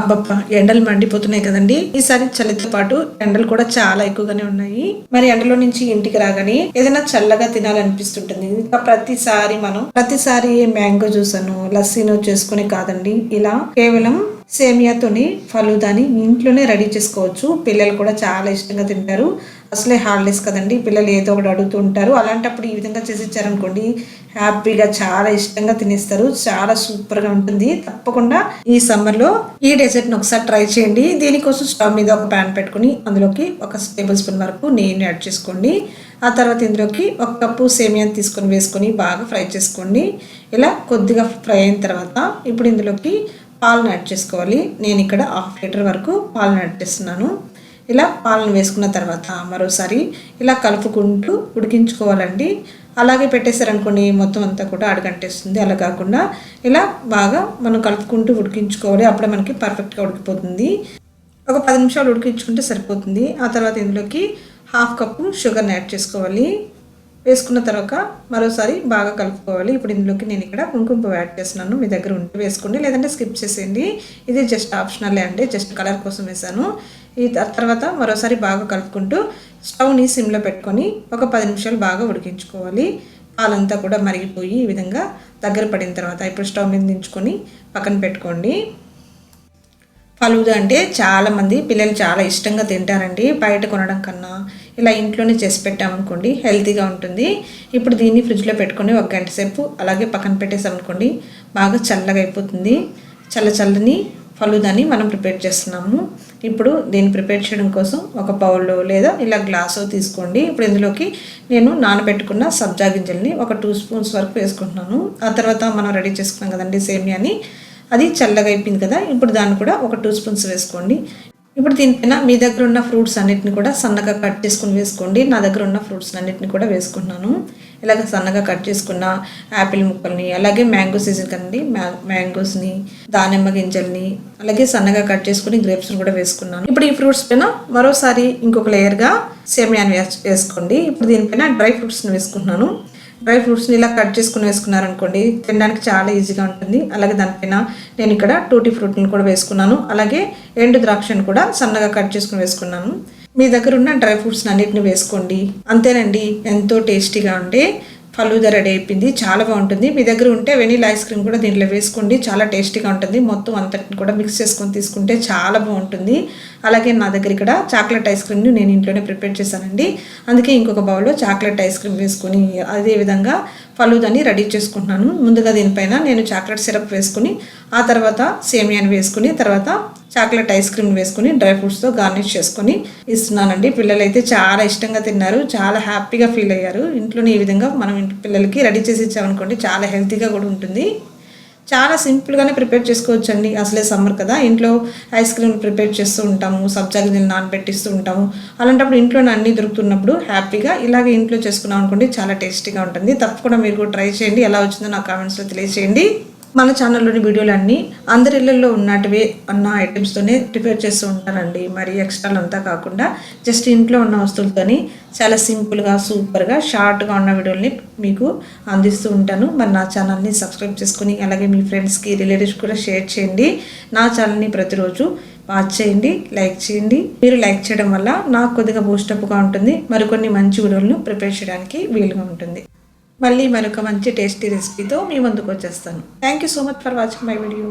అబ్బబ్బా ఎండలు మండిపోతున్నాయి కదండి. ఈసారి చలితో పాటు ఎండలు కూడా చాలా ఎక్కువగానే ఉన్నాయి. మరి ఎండలో నుంచి ఇంటికి రాగానే ఏదైనా చల్లగా తినాలనిపిస్తుంటుంది. ఇంకా ప్రతిసారి మనం ప్రతిసారి మ్యాంగో జ్యూస్ అను లస్సీను చేసుకుని కాదండి. ఇలా కేవలం సేమియాతోని ఫలూదాని ఇంట్లోనే రెడీ చేసుకోవచ్చు. పిల్లలు కూడా చాలా ఇష్టంగా తింటారు. అసలే హాలిడేస్ కదండి. పిల్లలు ఏదో ఒకటి అడుగుతూ ఉంటారు అలాంటప్పుడు ఈ విధంగా చేసి ఇచ్చారనుకోండి హ్యాపీగా చాలా ఇష్టంగా తినేస్తారు. చాలా సూపర్గా ఉంటుంది. తప్పకుండా ఈ సమ్మర్లో ఈ డెజర్ట్ని ఒకసారి ట్రై చేయండి. దీనికోసం స్టవ్ మీద ఒక ప్యాన్ పెట్టుకుని అందులోకి ఒక టేబుల్ స్పూన్ వరకు నెయ్యిని యాడ్ చేసుకోండి. ఆ తర్వాత ఇందులోకి ఒక కప్పు సేమియాని తీసుకొని వేసుకొని బాగా ఫ్రై చేసుకోండి. ఇలా కొద్దిగా ఫ్రై అయిన తర్వాత ఇప్పుడు ఇందులోకి పాలను యాడ్ చేసుకోవాలి. నేను ఇక్కడ హాఫ్ లీటర్ వరకు పాలను యాడ్ చేస్తున్నాను. ఇలా పాలను వేసుకున్న తర్వాత మరోసారి ఇలా కలుపుకుంటూ ఉడికించుకోవాలండి. అలాగే పెట్టేశారనుకోండి మొత్తం అంతా కూడా అడగంటేస్తుంది. అలా కాకుండా ఇలా బాగా మనం కలుపుకుంటూ ఉడికించుకోవాలి. అప్పుడే మనకి పర్ఫెక్ట్గా ఉడికిపోతుంది. ఒక పది నిమిషాలు ఉడికించుకుంటే సరిపోతుంది. ఆ తర్వాత ఇందులోకి హాఫ్ కప్పు షుగర్ని యాడ్ చేసుకోవాలి. వేసుకున్న తర్వాత మరోసారి బాగా కలుపుకోవాలి. ఇప్పుడు ఇందులోకి నేను ఇక్కడ కుంకుమ పువ్వు యాడ్ చేస్తున్నాను. మీ దగ్గర ఉంటే వేసుకోండి. లేదంటే స్కిప్ చేసేయండి. ఇది జస్ట్ ఆప్షనలే అండి. జస్ట్ కలర్ కోసం వేసాను ఈ తర్వాత మరోసారి బాగా కలుపుకుంటూ స్టవ్ని సిమ్లో పెట్టుకొని ఒక పది నిమిషాలు బాగా ఉడికించుకోవాలి. పాలంతా కూడా మరిగిపోయి ఈ విధంగా దగ్గర పడిన తర్వాత ఇప్పుడు స్టవ్ మీద దించుకొని పక్కన పెట్టుకోండి. ఫలూదా అంటే చాలామంది పిల్లలు చాలా ఇష్టంగా తింటారండి. బయట కొనడం కన్నా ఇలా ఇంట్లోనే చేసి పెట్టామనుకోండి హెల్తీగా ఉంటుంది. ఇప్పుడు దీన్ని ఫ్రిడ్జ్లో పెట్టుకొని ఒక గంట సేపు అలాగే పక్కన పెట్టేసామనుకోండి బాగా చల్లగా అయిపోతుంది. చల్ల చల్లని ఫలూదాని మనం ప్రిపేర్ చేస్తున్నాము. ఇప్పుడు దీన్ని ప్రిపేర్ చేయడం కోసం ఒక బౌల్లో లేదా ఇలా గ్లాసు తీసుకోండి. ఇప్పుడు ఇందులోకి నేను నానబెట్టుకున్న సబ్జా గింజల్ని ఒక టూ స్పూన్స్ వరకు వేసుకుంటున్నాను. ఆ తర్వాత మనం రెడీ చేసుకున్నాం కదండి సేమియాని అది చల్లగా అయిపోయింది కదా ఇప్పుడు దాన్ని కూడా ఒక టూ స్పూన్స్ వేసుకోండి. ఇప్పుడు దీనిపైన మీ దగ్గర ఉన్న ఫ్రూట్స్ అన్నిటిని కూడా సన్నగా కట్ చేసుకుని వేసుకోండి. నా దగ్గర ఉన్న ఫ్రూట్స్ అన్నిటిని కూడా వేసుకున్నాను ఇలాగ సన్నగా కట్ చేసుకున్న యాపిల్ ముక్కల్ని అలాగే మ్యాంగో సీజన్ కండి మ్యాంగోస్ని దానిమ్మ గింజల్ని అలాగే సన్నగా కట్ చేసుకుని గ్రేప్స్ని కూడా వేసుకున్నాను. ఇప్పుడు ఈ ఫ్రూట్స్ పైన మరోసారి ఇంకొక లేయర్గా సేమియాని వేసుకోండి. ఇప్పుడు దీనిపైన డ్రై ఫ్రూట్స్ని వేసుకుంటున్నాను. డ్రై ఫ్రూట్స్ని ఇలా కట్ చేసుకుని వేసుకున్నారనుకోండి తినడానికి చాలా ఈజీగా ఉంటుంది. అలాగే దానిపైన నేను ఇక్కడ టూటీ ఫ్రూట్ని కూడా వేసుకున్నాను. అలాగే ఎండు ద్రాక్షను కూడా సన్నగా కట్ చేసుకుని వేసుకున్నాను. మీ దగ్గర ఉన్న డ్రై ఫ్రూట్స్ని అన్నిటిని వేసుకోండి. అంతేనండి ఎంతో టేస్టీగా ఉండే ఫలూదా రెడీ అయిపోయింది. చాలా బాగుంటుంది. మీ దగ్గర ఉంటే వెనీలా ఐస్ క్రీమ్ కూడా దీంట్లో వేసుకోండి. చాలా టేస్టీగా ఉంటుంది. మొత్తం అంతటిని కూడా మిక్స్ చేసుకొని తీసుకుంటే చాలా బాగుంటుంది. అలాగే నా దగ్గర ఇక్కడ చాక్లెట్ ఐస్ క్రీమ్ని నేను ఇంట్లోనే ప్రిపేర్ చేశానండి. అందుకే ఇంకొక బౌల్లో చాక్లెట్ ఐస్ క్రీమ్ వేసుకొని అదేవిధంగా ఫలూదాని రెడీ చేసుకుంటున్నాను. ముందుగా దీనిపైన నేను చాక్లెట్ సిరప్ వేసుకుని ఆ తర్వాత సేమియాని వేసుకుని తర్వాత చాక్లెట్ ఐస్ క్రీమ్ వేసుకుని డ్రై ఫ్రూట్స్తో గార్నిష్ చేసుకొని ఇస్తున్నానండి. పిల్లలు అయితే చాలా ఇష్టంగా తిన్నారు. చాలా హ్యాపీగా ఫీల్ అయ్యారు. ఇంట్లోనే ఈ విధంగా మనం పిల్లలకి రెడీ చేసి ఇచ్చామనుకోండి చాలా హెల్తీగా కూడా ఉంటుంది. చాలా సింపుల్గానే ప్రిపేర్ చేసుకోవచ్చు అండి అసలే సమ్మర్ కదా. ఇంట్లో ఐస్ క్రీమ్ ప్రిపేర్ చేస్తూ ఉంటాము. సబ్జా గింజలు నానబెట్టిస్తూ ఉంటాము. అలాంటప్పుడు ఇంట్లోనే అన్నీ దొరుకుతున్నప్పుడు హ్యాపీగా ఇలాగే ఇంట్లో చేసుకున్నాం అనుకోండి చాలా టేస్టీగా ఉంటుంది. తప్పకుండా మీరు కూడా ట్రై చేయండి. ఎలా వచ్చిందో నా కామెంట్స్లో తెలియజేయండి మన ఛానల్లోని వీడియోలు అన్నీ అందరి ఇళ్ళల్లో ఉన్నట్టువే ఉన్న ఐటమ్స్తోనే ప్రిపేర్ చేస్తూ ఉంటానండి మరి ఎక్స్ట్రాలు అంతా కాకుండా జస్ట్ ఇంట్లో ఉన్న వస్తువులతోని చాలా సింపుల్గా సూపర్గా షార్ట్గా ఉన్న వీడియోని మీకు అందిస్తూ ఉంటాను. మరి నా ఛానల్ని సబ్స్క్రైబ్ చేసుకుని అలాగే మీ ఫ్రెండ్స్కి రిలేటివ్స్ కూడా షేర్ చేయండి. నా ఛానల్ని ప్రతిరోజు వాచ్ చేయండి లైక్ చేయండి. మీరు లైక్ చేయడం వల్ల నాకు కొద్దిగా బూస్టప్గా ఉంటుంది. మరికొన్ని మంచి వీడియోలను ప్రిపేర్ చేయడానికి వీలుగా ఉంటుంది. మళ్ళీ మరొక మంచి టేస్టీ రెసిపీతో మీ ముందుకు వచ్చేస్తాను. Thank you so much for watching my video